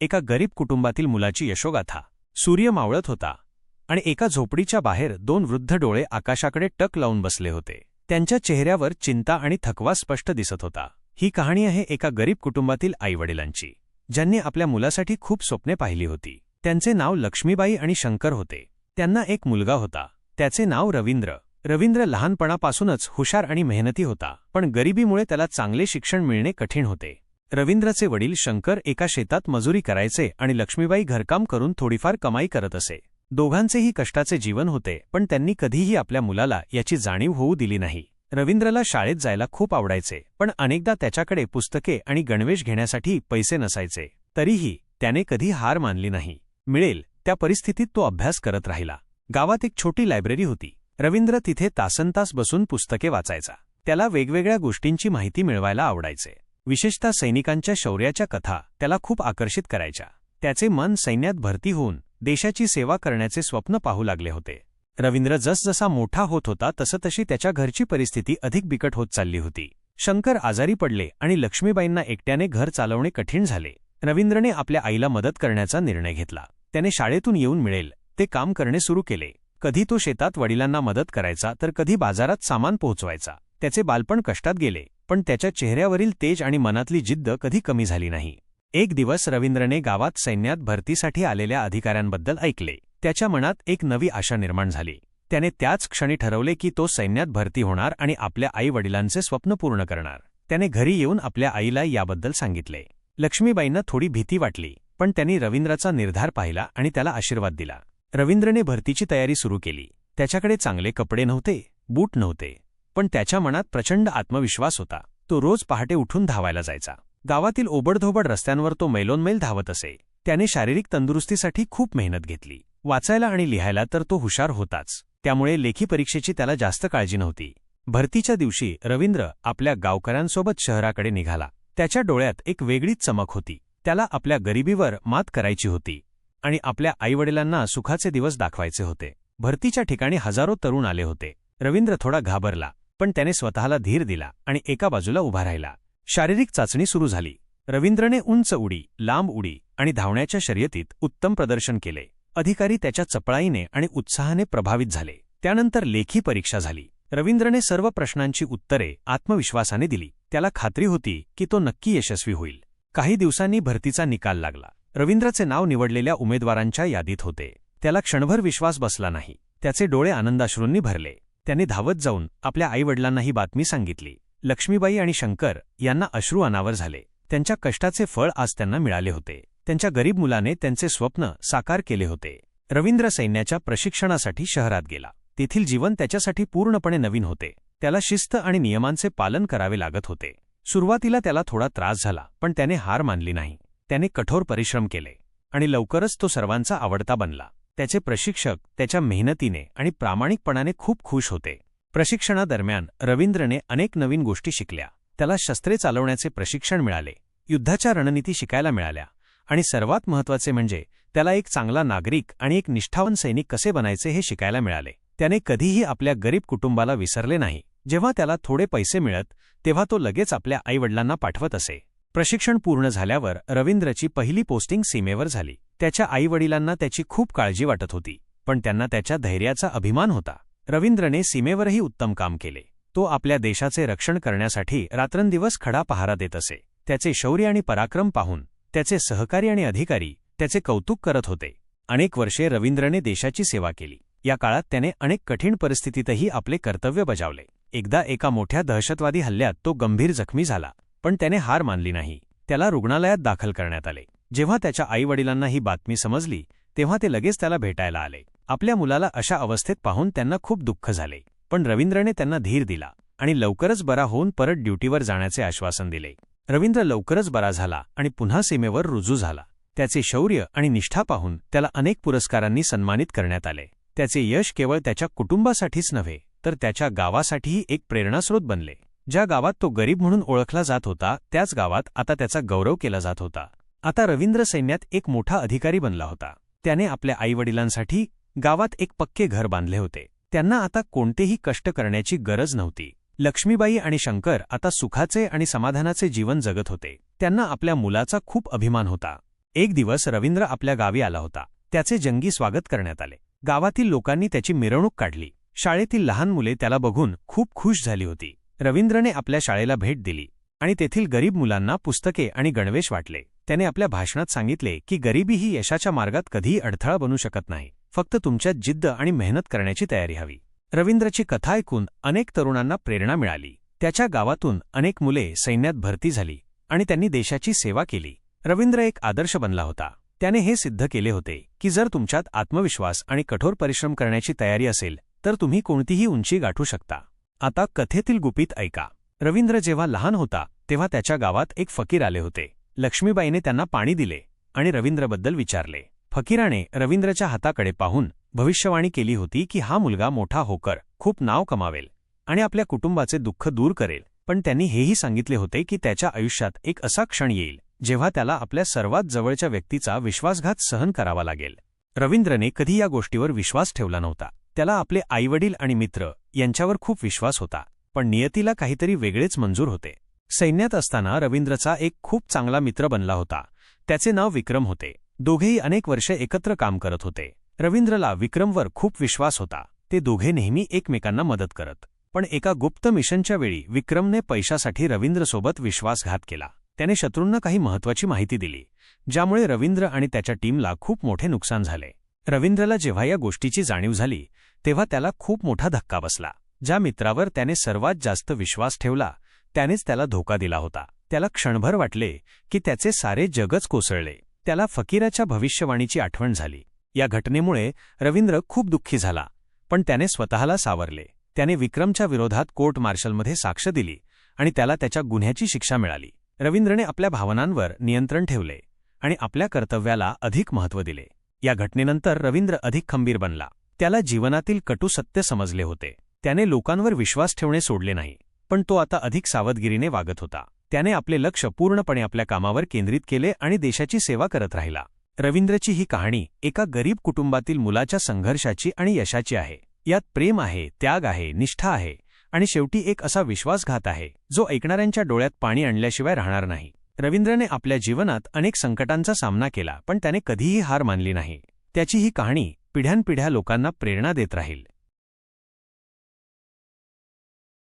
एका गरीब कुटुंबातील मुलाची यशोगाथा. सूर्य मावळत होता आणि एका झोपडीच्या बाहेर दोन वृद्ध डोळे आकाशाकडे टक लावून बसले होते. त्यांच्या चेहऱ्यावर चिंता आणि थकवा स्पष्ट दिसत होता. ही कहाणी आहे एका गरीब कुटुंबातील आईवडिलांची ज्यांनी आपल्या मुलासाठी खूप स्वप्ने पाहिली होती. त्यांचे नाव लक्ष्मीबाई आणि शंकर होते. त्यांना एक मुलगा होता. त्याचे नाव रवींद्र. रवींद्र लहानपणापासूनच हुशार आणि मेहनती होता पण गरिबीमुळे त्याला चांगले शिक्षण मिळणे कठीण होते. रवींद्रचे वडील शंकर एका शेतात मजुरी करायचे आणि लक्ष्मीबाई घरकाम करून थोडीफार कमाई करत असे. दोघांचेही कष्टाचे जीवन होते पण त्यांनी कधीही आपल्या मुलाला याची जाणीव होऊ दिली नाही. रवींद्रला शाळेत जायला खूप आवडायचे पण अनेकदा त्याच्याकडे पुस्तके आणि गणवेश घेण्यासाठी पैसे नसायचे तरीही त्याने कधी हार मानली नाही. मिळेल त्या परिस्थितीत तो अभ्यास करत राहिला. गावात एक छोटी लायब्ररी होती. रवींद्र तिथे तासनतास बसून पुस्तके वाचायचा. त्याला वेगवेगळ्या गोष्टींची माहिती मिळवायला आवडायचे. विशेषतः सैनिकांच्या शौर्याच्या कथा त्याला खूप आकर्षित करायच्या. त्याचे मन सैन्यात भरती होऊन देशाची सेवा करण्याचे स्वप्न पाहू लागले होते. रवींद्र जसजसा मोठा होत होता तसतशी त्याच्या घरची परिस्थिती अधिक बिकट होत चालली होती. शंकर आजारी पडले आणि लक्ष्मीबाईंना एकट्याने घर चालवणे कठीण झाले. रवींद्रने आपल्या आईला मदत करण्याचा निर्णय घेतला. त्याने शाळेतून येऊन मिळेल ते काम करणे सुरू केले. कधी तो शेतात वडिलांना मदत करायचा तर कधी बाजारात सामान पोहोचवायचा. त्याचे बालपण कष्टात गेले. पण त्याच्या चेहऱ्यावरील तेज आणि मनातली जिद्द कधी कमी झाली नाही. एक दिवस रवींद्रने गावात सैन्यात भरतीसाठी आलेल्या अधिकाऱ्यांबद्दल ऐकले. त्याच्या मनात एक नवी आशा निर्माण झाली. त्याने त्याच क्षणी ठरवले की तो सैन्यात भरती होणार आणि आपल्या आईवडिलांचे स्वप्न पूर्ण करणार. त्याने घरी येऊन आपल्या आईला याबद्दल सांगितले. लक्ष्मीबाईंना थोडी भीती वाटली पण त्यांनी रवींद्राचा निर्धार पाहिला आणि त्याला आशीर्वाद दिला. रवींद्रने भरतीची तयारी सुरू केली. त्याच्याकडे चांगले कपडे नव्हते बूट नव्हते. पण त्याच्या मनात प्रचंड आत्मविश्वास होता. तो रोज पहाटे उठून धावायला जायचा. गावातील ओबडधोबड रस्त्यांवर तो मैलोनमैल धावत असे. त्याने शारीरिक तंदुरुस्तीसाठी खूप मेहनत घेतली. वाचायला आणि लिहायला तर तो हुशार होताच. त्यामुळे लेखी परीक्षेची त्याला जास्त काळजी नव्हती. भरतीच्या दिवशी रवींद्र आपल्या गावकऱ्यांसोबत शहराकडे निघाला. त्याच्या डोळ्यात एक वेगळीच चमक होती. त्याला आपल्या गरिबीवर मात करायची होती आणि आपल्या आईवडिलांना सुखाचे दिवस दाखवायचे होते. भरतीच्या ठिकाणी हजारो तरुण आले होते. रवींद्र थोडा घाबरला. पण त्याने स्वतःला धीर दिला आणि एका बाजूला उभा राहिला. शारीरिक चाचणी सुरू झाली. रवींद्रने उंच उडी लांब उडी आणि धावण्याच्या शर्यतीत उत्तम प्रदर्शन केले. अधिकारी त्याच्या चपळाईने आणि उत्साहाने प्रभावित झाले. त्यानंतर लेखी परीक्षा झाली. रवींद्रने सर्व प्रश्नांची उत्तरे आत्मविश्वासाने दिली. त्याला खात्री होती की तो नक्की यशस्वी होईल. काही दिवसांनी भरतीचा निकाल लागला. रवींद्रचे नाव निवडलेल्या उमेदवारांच्या यादीत होते. त्याला क्षणभर विश्वास बसला नाही. त्याचे डोळे आनंदाश्रूंनी भरले. त्याने धावत जाऊन आपल्या आईवडिलांना ही बातमी सांगितली. लक्ष्मीबाई आणि शंकर यांना अश्रू अनावर झाले. त्यांच्या कष्टाचे फळ आज त्यांना मिळाले होते. त्यांच्या गरीब मुलाने त्यांचे स्वप्न साकार केले होते. रवींद्र सैन्याच्या प्रशिक्षणासाठी शहरात गेला. तेथील जीवन त्याच्यासाठी पूर्णपणे नवीन होते. त्याला शिस्त आणि नियमांचे पालन करावे लागत होते. सुरुवातीला त्याला थोडा त्रास झाला पण त्याने हार मानली नाही. त्याने कठोर परिश्रम केले. आणि लवकरच तो सर्वांचा आवडता बनला. त्याचे प्रशिक्षक त्याच्या मेहनतीने आणि प्रामाणिकपणाने खूप खुश होते. प्रशिक्षणादरम्यान रवींद्रने अनेक नवीन गोष्टी शिकल्या. त्याला शस्त्रे चालवण्याचे प्रशिक्षण मिळाले युद्धाच्या रणनीती शिकायला मिळाल्या आणि सर्वात महत्त्वाचे म्हणजे त्याला एक चांगला नागरिक आणि एक निष्ठावन सैनिक कसे बनायचे हे शिकायला मिळाले. त्याने कधीही आपल्या गरीब कुटुंबाला विसरले नाही. जेव्हा त्याला थोडे पैसे मिळत तेव्हा तो लगेच आपल्या आईवडिलांना पाठवत असे. प्रशिक्षण पूर्ण झाल्यावर रवींद्रची पहिली पोस्टिंग सीमेवर झाली. त्याच्या आईवडिलांना त्याची खूप काळजी वाटत होती पण त्यांना त्याच्या धैर्याचा अभिमान होता. रवींद्रने सीमेवरही उत्तम काम केले. तो आपल्या देशाचे रक्षण करण्यासाठी रात्रंदिवस खडा पहारा देत असे. त्याचे शौर्य आणि पराक्रम पाहून त्याचे सहकारी आणि अधिकारी त्याचे कौतुक करत होते. अनेक वर्षे रवींद्रने देशाची सेवा केली. या काळात त्याने अनेक कठीण परिस्थितीतही आपले कर्तव्य बजावले. एकदा एका मोठ्या दहशतवादी हल्ल्यात तो गंभीर जखमी झाला. पण त्याने हार मानली नाही. त्याला रुग्णालयात दाखल करण्यात आले. जेव्हा त्याच्या आईवडिलांना ही बातमी समजली तेव्हा ते लगेच त्याला भेटायला आले. आपल्या मुलाला अशा अवस्थेत पाहून त्यांना खूप दुःख झाले. पण रवींद्रने त्यांना धीर दिला आणि लवकरच बरा होऊन परत ड्युटीवर जाण्याचे आश्वासन दिले. रवींद्र लवकरच बरा झाला आणि पुन्हा सीमेवर रुजू झाला. त्याचे शौर्य आणि निष्ठा पाहून त्याला अनेक पुरस्कारांनी सन्मानित करण्यात आले. त्याचे यश केवळ त्याच्या कुटुंबासाठीच नव्हे तर त्याच्या गावासाठीही एक प्रेरणास्रोत बनले. ज्या गावात तो गरीब म्हणून ओळखला जात होता त्याच गावात आता त्याचा गौरव केला जात होता. आता रवींद्र सैन्यात एक मोठा अधिकारी बनला होता. त्याने आपल्या आईवडिलांसाठी गावात एक पक्के घर बांधले होते. त्यांना आता कोणतेही कष्ट करण्याची गरज नव्हती. लक्ष्मीबाई आणि शंकर आता सुखाचे आणि समाधानाचे जीवन जगत होते. त्यांना आपल्या मुलाचा खूप अभिमान होता. एक दिवस रवींद्र आपल्या गावी आला होता. त्याचे जंगी स्वागत करण्यात आले. गावातील लोकांनी त्याची मिरवणूक काढली. शाळेतील लहान मुले त्याला बघून खूप खुश झाली होती. रवींद्रने आपल्या शाळेला भेट दिली आणि तेथील गरीब मुलांना पुस्तके आणि गणवेश वाटले. त्याने आपल्या भाषणात सांगितले की गरिबी ही यशाच्या मार्गात कधीही अडथळा बनू शकत नाही. फक्त तुमच्यात जिद्द आणि मेहनत करण्याची तयारी हवी. रवींद्रची कथा ऐकून अनेक तरुणांना प्रेरणा मिळाली. त्याच्या गावातून अनेक मुले सैन्यात भरती झाली आणि त्यांनी देशाची सेवा केली. रवींद्र एक आदर्श बनला होता. त्याने हे सिद्ध केले होते की जर तुमच्यात आत्मविश्वास आणि कठोर परिश्रम करण्याची तयारी असेल तर तुम्ही कोणतीही उंची गाठू शकता. आता कथेतील गुपित ऐका. रवींद्र जेव्हा लहान होता तेव्हा त्याच्या गावात एक फकीर आले होते. लक्ष्मीबाईने त्यांना पाणी दिले आणि रवींद्रबद्दल विचारले. फकीराने रवींद्रच्या हाताकडे पाहून भविष्यवाणी केली होती की हा मुलगा मोठा होकर खूप नाव कमावेल आणि आपल्या कुटुंबाचे दुःख दूर करेल. पण त्यांनी हेही सांगितले होते की त्याच्या आयुष्यात एक असा क्षण येईल जेव्हा त्याला आपल्या सर्वात जवळच्या व्यक्तीचा विश्वासघात सहन करावा लागेल. रवींद्रने कधी या गोष्टीवर विश्वास ठेवला नव्हता. त्याला आपले आईवडील आणि मित्र यांच्यावर खूप विश्वास होता पण नियतीला काहीतरी वेगळेच मंजूर होते. सैन्यात असताना रवींद्रचा एक खूप चांगला मित्र बनला होता. त्याचे नाव विक्रम होते. दोघेही अनेक वर्षे एकत्र काम करत होते. रवींद्रला विक्रमवर खूप विश्वास होता. ते दोघे नेहमी एकमेकांना मदत करत. पण एका गुप्त मिशनच्या वेळी विक्रमने पैशासाठी रवींद्रसोबत विश्वासघात केला. त्याने शत्रूंना काही महत्वाची माहिती दिली ज्यामुळे रवींद्र आणि त्याच्या टीमला खूप मोठे नुकसान झाले. रवींद्रला जेव्हा या गोष्टीची जाणीव झाली तेव्हा त्याला खूप मोठा धक्का बसला. ज्या मित्रावर त्याने सर्वात जास्त विश्वास ठेवला त्यानेच त्याला धोका दिला होता. त्याला क्षणभर वाटले की त्याचे सारे जगच कोसळले. त्याला फकीराच्या भविष्यवाणीची आठवण झाली. या घटनेमुळे रवींद्र खूप दुःखी झाला पण त्याने स्वतःला सावरले. त्याने विक्रमच्या विरोधात कोर्ट मार्शलमध्ये साक्ष दिली आणि त्याला त्याच्या गुन्ह्याची शिक्षा मिळाली. रवींद्रने आपल्या भावनांवर नियंत्रण ठेवले आणि आपल्या कर्तव्याला अधिक महत्त्व दिले. या घटनेनंतर रवींद्र अधिक खंबीर बनला. त्याला जीवनातील कटू सत्य समजले होते. त्याने लोकांवर विश्वास ठेवणे सोडले नाही पण तो आता अधिक सावधगिरीने वागत होता. त्याने आपले लक्ष पूर्णपणे आपल्या कामावर केंद्रित केले आणि देशाची सेवा करत राहिला. रवींद्रची ही कहाणी एका गरीब कुटुंबातील मुलाच्या संघर्षाची आणि यशाची आहे. यात प्रेम आहे त्याग आहे निष्ठा आहे आणि शेवटी एक असा विश्वासघात आहे जो ऐकणाऱ्यांच्या डोळ्यात पाणी आणल्याशिवाय राहणार नाही. रवींद्रने आपल्या जीवनात अनेक संकटांचा सामना केला पण त्याने कधीही हार मानली नाही. त्याची ही कहाणी पिढ्यानपिढ्या लोकांना प्रेरणा देत राहील.